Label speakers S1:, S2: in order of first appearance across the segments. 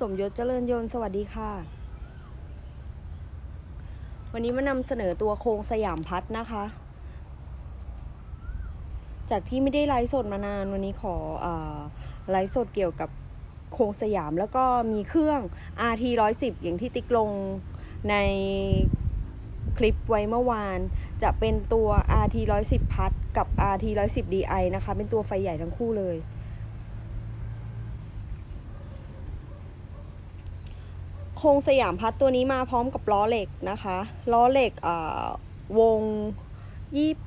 S1: สมยศเจริญยนต์สวัสดีค่ะ วันนี้มานำเสนอตัวโครงสยามพัดนะคะ จากที่ไม่ได้ไลฟ์สดมานานวันนี้ขออไลฟ์สดเกี่ยวกับโครงสยามแล้วก็มีเครื่อง RT 110 อย่างที่ติ๊กลงในคลิปไว้เมื่อวาน จะเป็นตัว RT 110 พัดกับ RT 110 DI นะคะ เป็นตัวไฟใหญ่ทั้งคู่เลย โครงสยามพัดตัวนี้มาพร้อมกับล้อเหล็กนะคะล้อเหล็กอ่าวง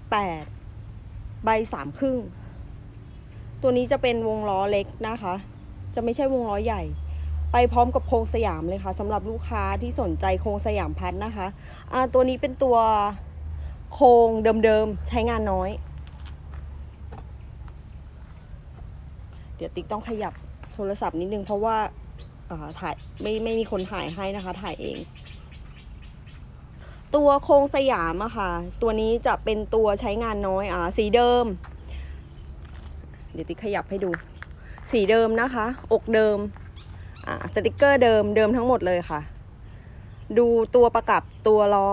S1: 28 ใบสามครึ่ง ตัวนี้จะเป็นวงล้อเล็กนะคะ จะไม่ใช่วงล้อใหญ่ ไปพร้อมกับโครงสยามเลยค่ะสำหรับลูกค้าที่สนใจโครงสยามพัดนะคะอ่าตัวนี้เป็นตัวโครงเดิมๆใช้งานน้อย เดี๋ยวติ๊กต้องขยับโทรศัพท์นิดนึงเพราะว่า ถ่ายไม่ไม่มีคนถ่ายให้นะคะ ถ่ายเอง ตัวโครงสยามอะค่ะ ตัวนี้จะเป็นตัวใช้งานน้อยอ่าสีเดิม เดี๋ยวติ๊กขยับให้ดู สีเดิมนะคะ อกเดิมอ่าสติกเกอร์เดิมเดิมทั้งหมดเลยค่ะ ดูตัวประกับตัวล้อ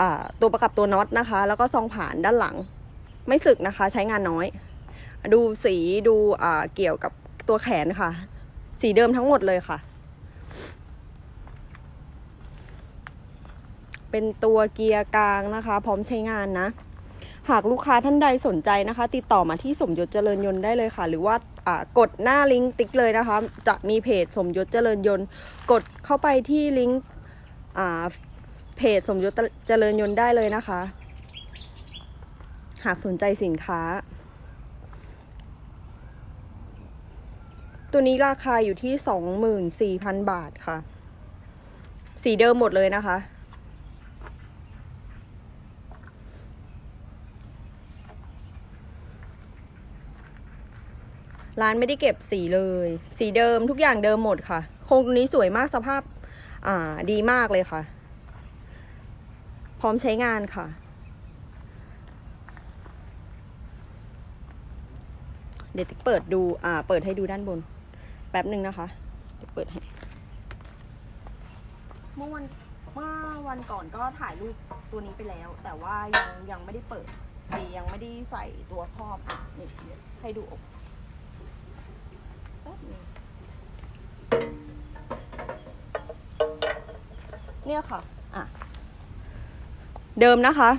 S1: อ่าตัวประกับตัวน็อตนะคะ แล้วก็ซองผ่านด้านหลัง ไม่สึกนะคะ ใช้งานน้อย ดูสีดูอ่าเกี่ยวกับตัวแขนค่ะ สีเดิมทั้งหมดเลยค่ะ เป็นตัวเกียร์กลางนะคะ พร้อมใช้งานนะ หากลูกค้าท่านใดสนใจนะคะ ติดต่อมาที่สมยศเจริญยนต์ได้เลยค่ะ หรือว่ากดหน้าลิงก์ติ๊กเลยนะคะ จะมีเพจสมยศเจริญยนต์ กดเข้าไปที่ลิงก์เพจสมยศเจริญยนต์ได้เลยนะคะ หากสนใจสินค้า ตัวนี้ราคาอยู่ที่สองหมื่นสี่พันบาทค่ะ สีเดิมหมดเลยนะคะ ร้านไม่ได้เก็บสีเลย สีเดิมทุกอย่างเดิมหมดค่ะ โครงตัวนี้สวยมากสภาพ อ่า ดีมากเลยค่ะ พร้อมใช้งานค่ะ เดี๋ยวติ๊กเปิดดู อ่า เปิดให้ดูด้านบน แป๊บหนึ่งนะคะ เดี๋ยวเปิดให้ เมื่อวัน เมื่อวันก่อนก็ถ่ายรูปตัวนี้ไปแล้ว แต่ว่ายังยังไม่ได้เปิดยังไม่ได้ใส่ตัวครอบนี่ให้ดูอก ป๊บนึงเนี่ยค่ะ อะ เดิมนะคะ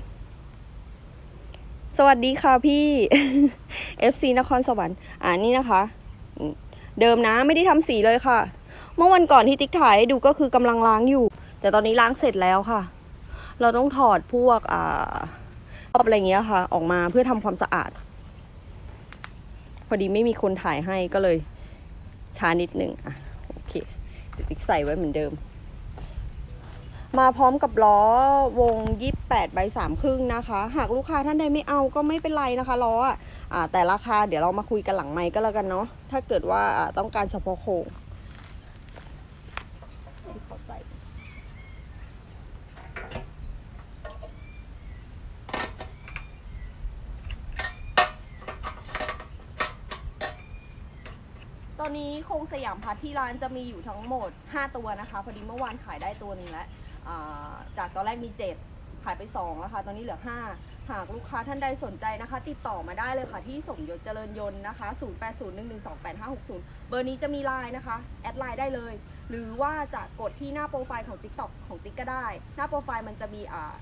S1: สวัสดีค่ะพี่ FC นครสวรรค์ อ่านี่นะคะ เดิมนะไม่ได้ทำสีเลยค่ะ เมื่อวันก่อนที่ติ๊กถ่ายให้ดูก็คือกำลังล้างอยู่ แต่ตอนนี้ล้างเสร็จแล้วค่ะ เราต้องถอดพวก อ่าอะไรเงี้ยค่ะ ออกมาเพื่อทำความสะอาด พอดีไม่มีคนถ่ายให้ก็เลย ช้านิดนึงอะโอเคเดี๋ยวติ๊กใส่ไว้เหมือนเดิม มาพร้อมกับล้อวง 28ใบสามครึ่งนะคะ หากลูกค้าท่านใดไม่เอาก็ไม่เป็นไรนะคะล้ออะแต่ราคาเดี๋ยวเรามาคุยกันหลังไมค์ก็แล้วกันเนาะถ้าเกิดว่าอ่าต้องการเฉพาะโครงขอใส่ต อนนี้โครงสยามพัทที่ร้านจะมีอยู่ทั้งหมด 5 ตัวนะคะ พอดีเมื่อวานขายได้ตัวหนึงแล้วอ่าจากตอนแรกมี 7 ขายไป2แล้วค่ะ ตอนนี้เหลือ 5 หากลูกค้าท่านใดสนใจนะคะ ติดต่อมาได้เลยค่ะที่สมยศเจริญยนต์นะคะ 0801128560 เบอร์นี้จะมีไลน์นะคะ แอดไลน์ได้เลย หรือว่าจะกดที่หน้าโปรไฟล์ของ TikTok ของติ๊กก็ได้ หน้าโปรไฟล์มันจะมีอ่า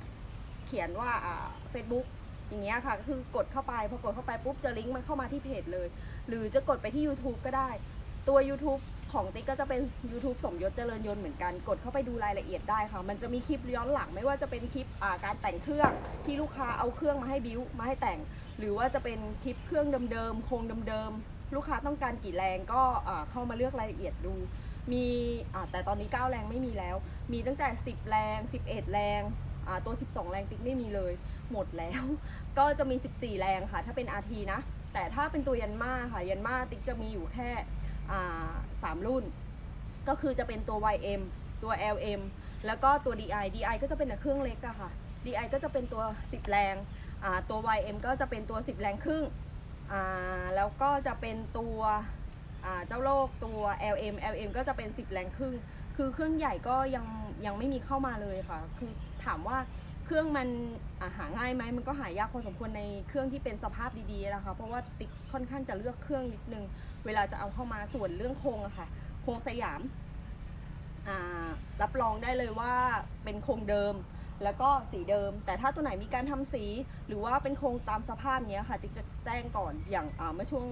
S1: เขียนว่าอ่า Facebook อย่างเงี้ยค่ะก็คือกดเข้าไปพอกดเข้าไปปุ๊บจะลิงก์มันเข้ามาที่เพจเลย หรือจะกดไปที่ YouTube ก็ได้ ตัว YouTube ของติ๊กก็จะเป็น YouTube สมยศเจริญยนต์เหมือนกัน กดเข้าไปดูรายละเอียดได้ค่ะ มันจะมีคลิปย้อนหลังไม่ว่าจะเป็นคลิปการแต่งเครื่องที่ลูกค้าเอาเครื่องมาให้บิวมาให้แต่ง หรือว่าจะเป็นคลิปเครื่องเดิมๆโครงเดิมๆลูกค้าต้องการกี่แรงก็เข้ามาเลือกรายละเอียดดู มีแต่ตอนนี้ 9 แรงไม่มีแล้ว มีตั้งแต่ 10 แรง 11 แรงตัว 12 แรงติ๊กไม่มีเลย หมดแล้ว ก็จะมี 14 แรงค่ะ ถ้าเป็น RT นะ แต่ถ้าเป็นตัวยันมาค่ะยันมาติ๊กจะมีอยู่แค่ สามรุ่น ก็คือจะเป็นตัว YM ตัว LM แล้วก็ตัว DI DI ก็จะเป็นเครื่องเล็กอะค่ะ DI ก็จะเป็นตัว 10 แรงอ่าตัว YM ก็จะเป็นตัว 10 แรงครึ่งแล้วก็จะเป็นตัวเจ้าโลกตัว LM LM ก็จะเป็น 10 แรงครึ่ง คือเครื่องใหญ่ก็ยังยังไม่มีเข้ามาเลยค่ะ คือถามว่าเครื่องมันาหาง่ายไหมมันก็หายากพอสมควรในเครื่องที่เป็นสภาพดีๆนะคะ เพราะว่าติ๊กค่อนข้างจะเลือกเครื่องนิดนึง เวลาจะเอาเข้ามาส่วนเรื่องโครงอะค่ะ โครงสยามรับรองได้เลยว่าเป็นโครงเดิมแล้วก็สีเดิม แต่ถ้าตัวไหนมีการทำสี หรือว่าเป็นโครงตามสภาพเนี้ยค่ะติ๊กจะแจ้งก่อนอย่างเมื่อช่วง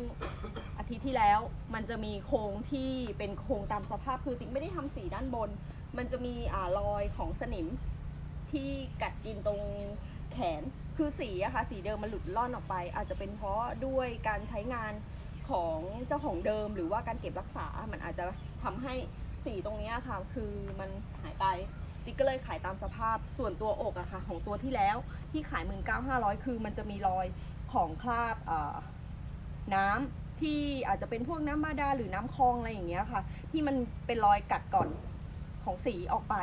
S1: อาทิตย์ที่แล้ว มันจะมีโครงที่เป็นโครงตามสภาพคือติ๊กไม่ได้ทำสีด้านบน มันจะมีอรอยของสนิมที่กัดกินตรงแขนคือสีอะค่ะสีเดิมมันหลุดล่อนออกไป อาจจะเป็นเพราะด้วยการใช้งาน ของเจ้าของเดิมหรือว่าการเก็บรักษา มันอาจจะทำให้สีตรงนี้ค่ะ คือมันหายไปติ๊กก็เลยขายตามสภาพส่วนตัวอกอะค่ะ ของตัวที่แล้วที่ขายหมื่นเก้าห้าร้อยคือมันจะมีรอยของคราบน้ำที่อาจจะเป็นพวกน้ำบาดาลหรือน้ำคลองอะไรอย่างเงี้ยค่ะ ที่มันเป็นรอยกัดก่อนของสีออกไป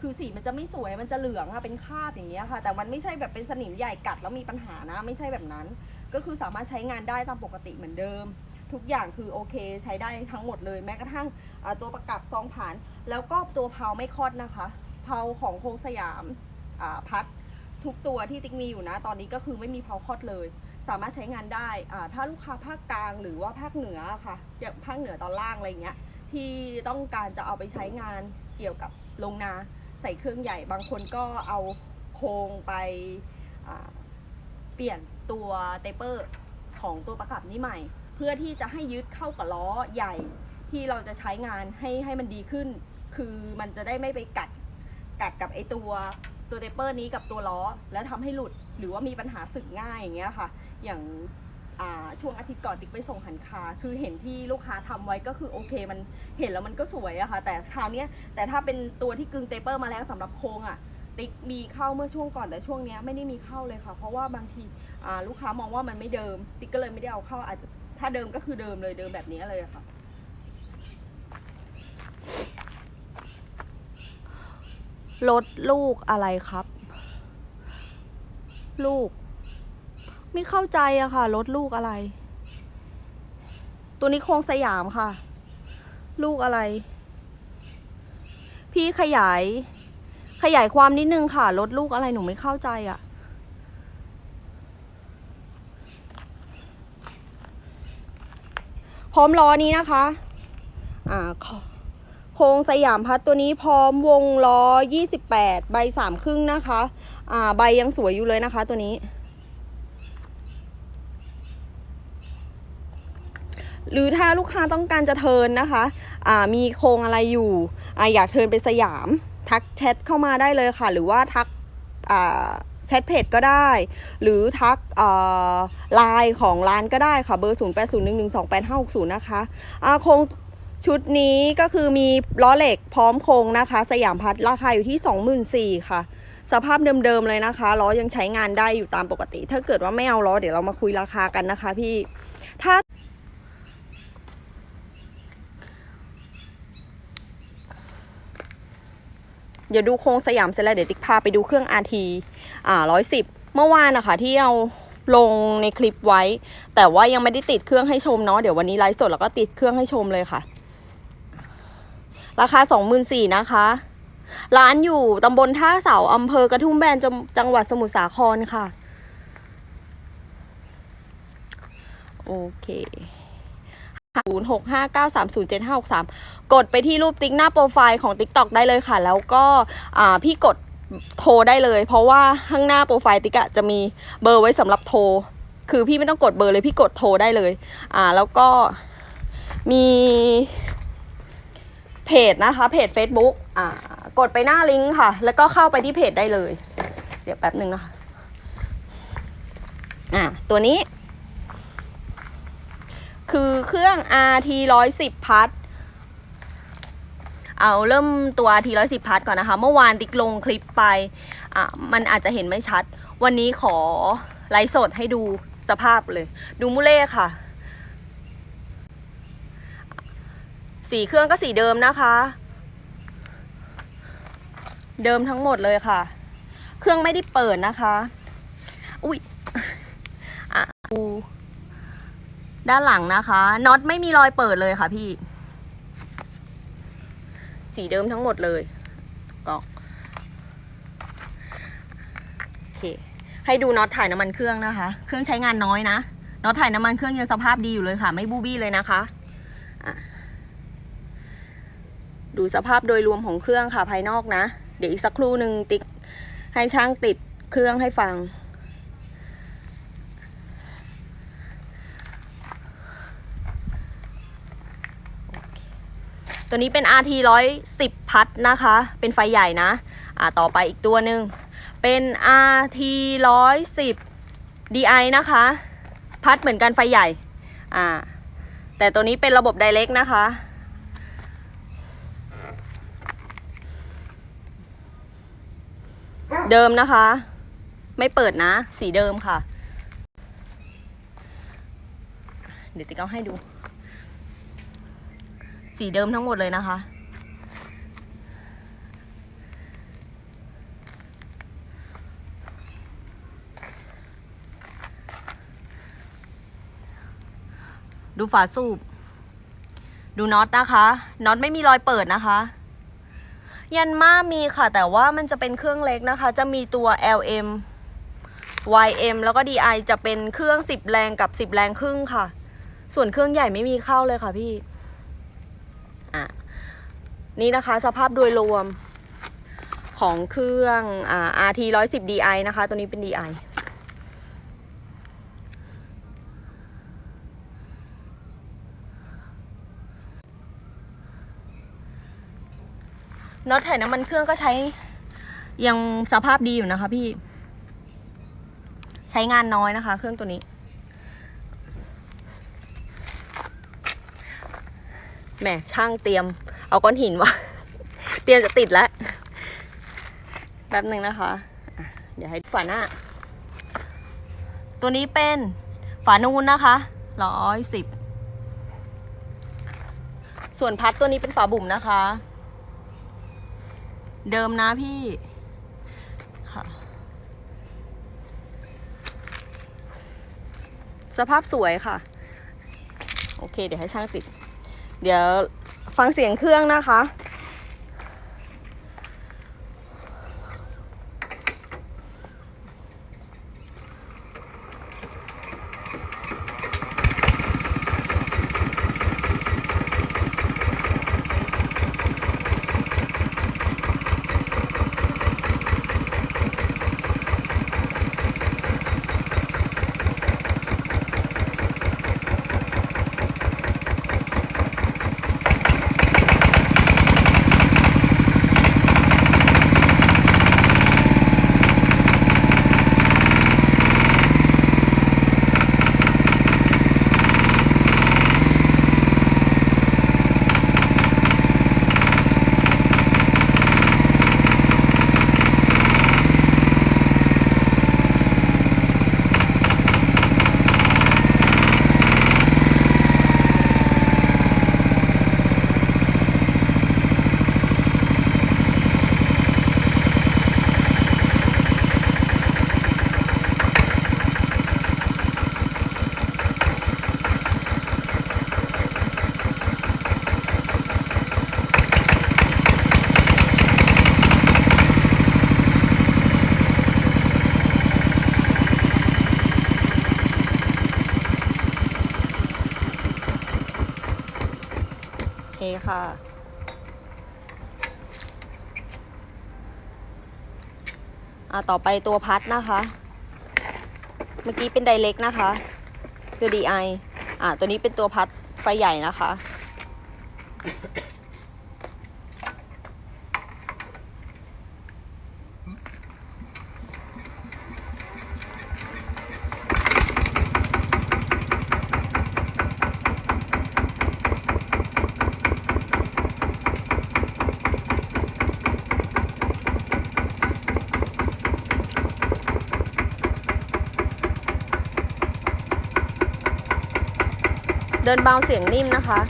S1: คือสีมันจะไม่สวยมันจะเหลืองอะเป็นคราบอย่างเงี้ยค่ะ แต่มันไม่ใช่แบบเป็นสนิมใหญ่กัดแล้วมีปัญหานะ ไม่ใช่แบบนั้น ก็คือสามารถใช้งานได้ตามปกติเหมือนเดิม ทุกอย่างคือโอเคใช้ได้ทั้งหมดเลย แม้กระทั่งตัวประกับซองผ่าน แล้วก็ตัวเพาไม่คลอดนะคะ เพาของโคงสยามพัดทุกตัวที่ติ๊กมีอยู่นะ ตอนนี้ก็คือไม่มีเพาคลอดเลย สามารถใช้งานได้ถ้าลูกค้าภาคกลางหรือว่าภาคเหนืออะค่ะอย่างภาคเหนือตอนล่างอะไรเงี้ยที่ต้องการจะเอาไปใช้งานเกี่ยวกับโรงนาใส่เครื่องใหญ่บางคนก็เอาโครงไปเปลี่ยน ตัวเตเปอร์ของตัวประกับนี้ใหม่ เพื่อที่จะให้ยึดเข้ากับล้อใหญ่ที่เราจะใช้งานให้ให้มันดีขึ้น คือมันจะได้ไม่ไปกัดกัดกับไอตัวตัวเตเปอร์นี้กับตัวล้อ แล้วทำให้หลุดหรือว่ามีปัญหาสึกง่ายอย่างเงี้ยค่ะ อย่างช่วงอาทิตย์ก่อนติ๊กไปส่งหันคา คือเห็นที่ลูกค้าทำไว้ก็คือโอเคมันเห็นแล้วมันก็สวยอะค่ะ แต่คราวเนี้ยแต่ถ้าเป็นตัวที่กึ่งเตเปอร์มาแล้วสำหรับโครงอะ ติ๊กมีเข้าเมื่อช่วงก่อนแต่ช่วงนี้ไม่ได้มีเข้าเลยค่ะ เพราะว่าบางทีลูกค้ามองว่ามันไม่เดิม ติ๊กก็เลยไม่ได้เอาเข้าอาจจะถ้าเดิมก็คือเดิมเลยเดิมแบบนี้เลยค่ะ รถลูกอะไรครับ ลูก ไม่เข้าใจอะค่ะรถลูกอะไร ตัวนี้โครงสยามค่ะ ลูกอะไร พี่ขยาย ขยายความนิดนึงค่ะ รถลูกอะไรหนูไม่เข้าใจอะ่ะ พร้อมล้อนี้นะคะ อ่าโครงสยามพัดตัวนี้พร้อมวงล้อ 28 ใบสามครึ่งนะคะ อ่า ใบยังสวยอยู่เลยนะคะ ตัวนี้ หรือถ้าลูกค้าต้องการจะเทินนะคะ อ่า มีโครงอะไรอยู่ อ่า อยากเทินไปสยาม ทักแชทเข้ามาได้เลยค่ะ หรือว่าทักแชทเพจก็ได้ หรือทักไลน์ของร้านก็ได้ค่ะ เบอร์ 0 8 0 1 1 2 8 5 6 0 นะคะอาโครงชุดนี้ก็คือมีล้อเหล็กพร้อมโครงนะคะ สยามพัดราคาอยู่ที่ 24,000ค่ะ สภาพเดิมๆเลยนะคะ ล้อยังใช้งานได้อยู่ตามปกติ ถ้าเกิดว่าไม่เอาล้อเดี๋ยวเรามาคุยราคากันนะคะพี่ ถ้า เดี๋ยวดูโครงสยามเสร็จแล้วเดี๋ยวติ๊กพาไปดูเครื่อง RT อ่าร้อยสิบเมื่อวานนะคะที่เอาลงในคลิปไว้ แต่ว่ายังไม่ได้ติดเครื่องให้ชมเนาะเดี๋ยววันนี้ไลฟ์สดแล้วก็ติดเครื่องให้ชมเลยค่ะ ราคาสองหมื่นสี่นะคะ ร้านอยู่ตำบลท่าเสาอำเภอกระทุ่มแบนจ,จังหวัดสมุทรสาครค่ะ โอเค ศูนย์หกห้าเก้าสามศูนย์เจ็ดห้าหกสามกดไปที่รูปติ๊กหน้าโปรไฟล์ของ TikTok ได้เลยค่ะ แล้วก็พี่กดโทรได้เลย เพราะว่าข้างหน้าโปรไฟล์ติ๊กอะจะมีเบอร์ไว้สำหรับโทร คือพี่ไม่ต้องกดเบอร์เลยพี่กดโทรได้เลย อ่าแล้วก็มีเพจนะคะ เพจ Facebook อ่ากดไปหน้าลิงก์ค่ะ แล้วก็เข้าไปที่เพจได้เลย เดี๋ยวแป๊บหนึ่งนะคะอ่าตัวนี้ คือเครื่อง RT 110พัทเอาเริ่มตัว RT 110พัทก่อนนะคะ เมื่อวานติ๊กลงคลิปไปอะมันอาจจะเห็นไม่ชัด วันนี้ขอไลฟ์สดให้ดูสภาพเลย ดูมูเล่ค่ะ สีเครื่องก็สีเดิมนะคะ เดิมทั้งหมดเลยค่ะ เครื่องไม่ได้เปิดนะคะ อุ้ย อะ ด้านหลังนะคะน็อตไม่มีรอยเปิดเลยค่ะพี่ สีเดิมทั้งหมดเลยกอกโอเคให้ดูน็อตถ่ายน้ำมันเครื่องนะคะ เครื่องใช้งานน้อยนะน็อตถ่ายน้ำมันเครื่องยังสภาพดีอยู่เลยค่ะ ไม่บูบี้เลยนะคะะดูสภาพโดยรวมของเครื่องค่ะภายนอกนะ เดี๋ยวอีกสักครู่หนึ่งติ๊กให้ช่างติดเครื่องให้ฟัง ตัวนี้เป็น RT 110 พัดนะคะ เป็นไฟใหญ่นะ อ่าต่อไปอีกตัวหนึ่งเป็น RT 110 DI นะคะ พัดเหมือนกันไฟใหญ่ อ่า แต่ตัวนี้เป็นระบบ Direct นะคะ เดิมนะคะ ไม่เปิดนะ สีเดิมค่ะ เดี๋ยวติ๊กเอาให้ดู สีเดิมทั้งหมดเลยนะคะ ดูฝาสูบ ดูน็อตนะคะน็อตไม่มีรอยเปิดนะคะ ยันมามีค่ะ แต่ว่ามันจะเป็นเครื่องเล็กนะคะ จะมีตัว LM YM แล้วก็ DI จะเป็นเครื่อง 10 แรงกับ 10 แรงครึ่งค่ะ ส่วนเครื่องใหญ่ไม่มีเข้าเลยค่ะพี่ นี่นะคะสภาพโดยรวมของเครื่องอ่า RT 110 DI นะคะ ตัวนี้เป็น DI น็อตถ่ายน้ำมันเครื่องก็ใช้ยังสภาพดีอยู่นะคะพี่ ใช้งานน้อยนะคะ เครื่องตัวนี้ แหมช่างเตรียม เอาก้อนหินวะเตรียมจะติดแล้วแป๊บหนึ่งนะคะ เดี๋ยวให้ฝาหน้า ตัวนี้เป็นฝานูนนะคะร้อยสิบ ส่วนพัดตัวนี้เป็นฝาบุ่มนะคะ เดิมนะพี่ค่ะสภาพสวยค่ะ โอเค เดี๋ยวให้ช่างติด เดี๋ยว ฟังเสียงเครื่องนะคะ ค่ะ อ่าต่อไปตัวพัดนะคะ เมื่อกี้เป็นไดเล็กนะคะ คือ DI อ่าตัวนี้เป็นตัวพัดไฟใหญ่นะคะ เดินเบาเสียงนิ่มนะคะ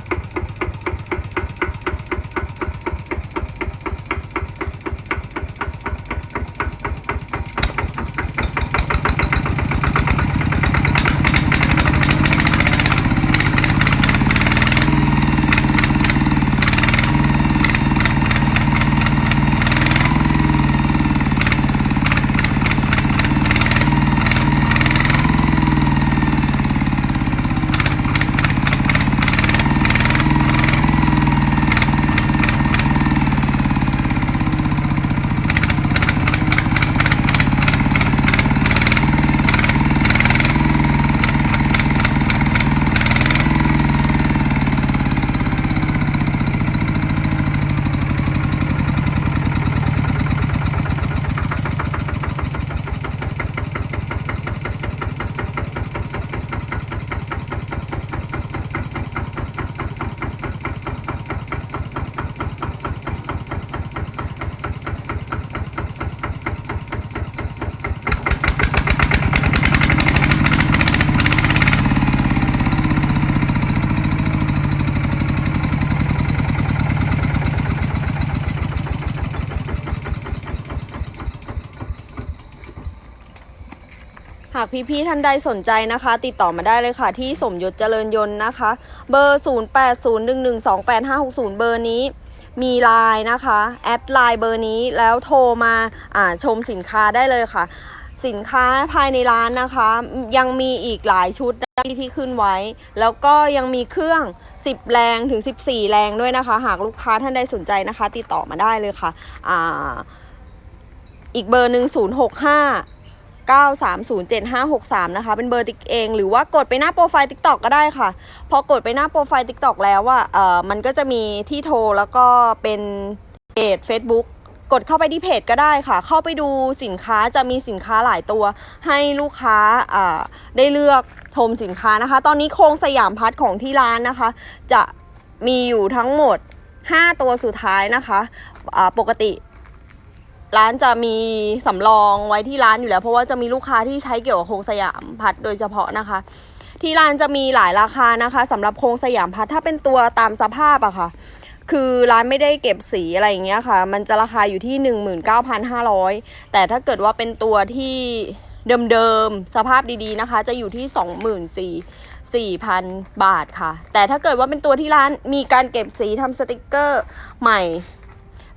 S1: หากพี่ๆท่านใดสนใจนะคะ ติดต่อมาได้เลยค่ะ ที่สมยศเจริญยนต์นะคะ เบอร์ 0801128560 เบอร์นี้มีไลน์นะคะแอดไลน์เบอร์นี้แล้วโทรมาอ่าชมสินค้าได้เลยค่ะ สินค้าภายในร้านนะคะ ยังมีอีกหลายชุดที่ที่ขึ้นไว้ แล้วก็ยังมีเครื่อง 10 แรงถึง 14 แรงด้วยนะคะ หากลูกค้าท่านใดสนใจนะคะ ติดต่อมาได้เลยค่ะอ่าอีกเบอร์หนึ่ง065 9307563 นะคะ เป็นเบอร์ติ๊กเอง หรือว่ากดไปหน้าโปรไฟล์ TikTok ก็ได้ค่ะ พอกดไปหน้าโปรไฟล์ TikTok แล้วอะเอ่อมันก็จะมีที่โทรแล้วก็เป็นเพจ Facebook กดเข้าไปที่เพจก็ได้ค่ะ เข้าไปดูสินค้าจะมีสินค้าหลายตัว ให้ลูกค้าอ่าได้เลือกชมสินค้านะคะ ตอนนี้โครงสยามพัดของที่ร้านนะคะ จะมีอยู่ทั้งหมด 5 ตัวสุดท้ายนะคะอ่าปกติ ร้านจะมีสำรองไว้ที่ร้านอยู่แล้ว เพราะว่าจะมีลูกค้าที่ใช้เกี่ยวกับโครงสยามพัดโดยเฉพาะนะคะ ที่ร้านจะมีหลายราคานะคะสำหรับโครงสยามพัดถ้าเป็นตัวตามสภาพอะค่ะ คือร้านไม่ได้เก็บสีอะไรอย่างเงี้ยค่ะ มันจะราคาอยู่ที่ 19,500 แต่ถ้าเกิดว่าเป็นตัวที่เดิมๆ สภาพดีๆนะคะ จะอยู่ที่ 24,000 4,000 บาทค่ะ แต่ถ้าเกิดว่าเป็นตัวที่ร้านมีการเก็บสีทำสติกเกอร์ใหม่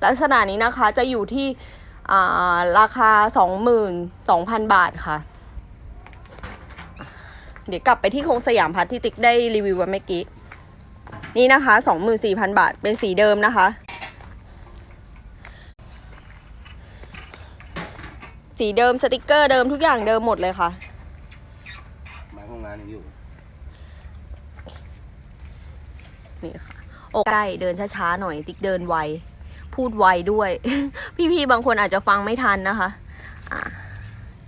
S1: ลักษณะนี้นะคะจะอยู่ที่ ราคา 22,000 บาทค่ะ เดี๋ยวกลับไปที่โครงสยามพัดที่ติ๊กได้รีวิวไว้เมื่อกี้ นี่นะคะ 24,000 บาท เป็นสีเดิมนะคะ สีเดิมสติกเกอร์เดิมทุกอย่างเดิมหมดเลยค่ะ
S2: ไม้ห้องงานยังอยู่
S1: นี่ค่ะอกใกล้เดินช้าๆหน่อยติ๊กเดินไว พูดไวด้วย พี่ๆบางคนอาจจะฟังไม่ทันนะคะอ่า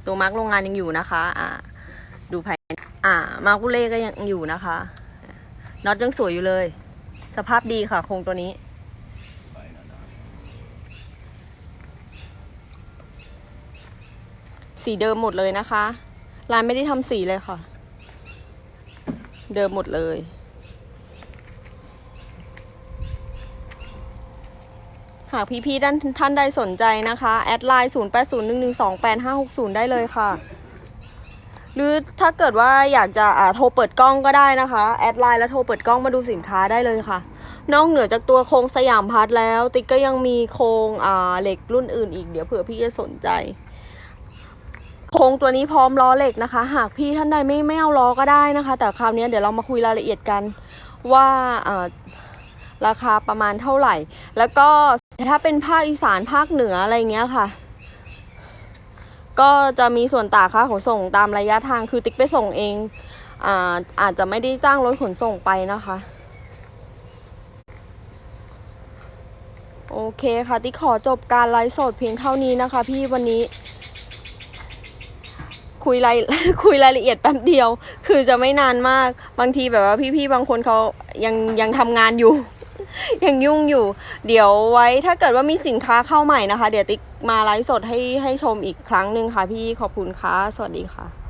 S1: ตัวมาร์กโรงงานยังอยู่นะคะ อ่า ดูภายในอ่า มาร์กุเล่ก็ยังอยู่นะคะน็อตยังสวยอยู่เลย สภาพดีค่ะโครงตัวนี้สีเดิมหมดเลยนะคะ ร้านไม่ได้ทำสีเลยค่ะ เดิมหมดเลยากพี่ๆท่านท่านใดสนใจนะคะ แอดไลน์0 8 0 1 1 2 8 5 6 0 ได้เลยค่ะ หรือถ้าเกิดว่าอยากจะอ่าโทรเปิดกล้องก็ได้นะคะ แอดไลน์แล้วโทรเปิดกล้องมาดูสินค้าได้เลยค่ะ นอกเหนือจากตัวโครงสยามพัดแล้ว ติ๊กก็ยังมีโครงอ่าเหล็กรุ่นอื่นอีกเดี๋ยวเผื่อพี่จะสนใจโครงตัวนี้พร้อมล้อเหล็กนะคะ หากพี่ท่านใดไม่ไม่เอาล้อก็ได้นะคะ แต่คราวนี้เดี๋ยวเรามาคุยรายละเอียดกันว่า ราคาประมาณเท่าไหร่ แล้วก็ถ้าเป็นภาคอีสานภาคเหนืออะไรเงี้ยค่ะ ก็จะมีส่วนต่างค่าขนส่งตามระยะทางคือติ๊กไปส่งเองอาอาจจะไม่ได้จ้างรถขนส่งไปนะคะ โอเคค่ะ ติ๊กขอจบการไลฟ์สดเพียงเท่านี้นะคะ พี่วันนี้ คุยรายคุยรายละเอียดแป๊บเดียว คือจะไม่นานมากบางทีแบบว่าพี่ๆบางคนเขายังยังทำงานอยู่ ยังยุ่งอยู่ เดี๋ยวไว้ถ้าเกิดว่ามีสินค้าเข้าใหม่นะคะ เดี๋ยวติ๊กมาไลฟ์สดให้ให้ชมอีกครั้งหนึ่งค่ะพี่ขอบคุณค่ะ สวัสดีค่ะ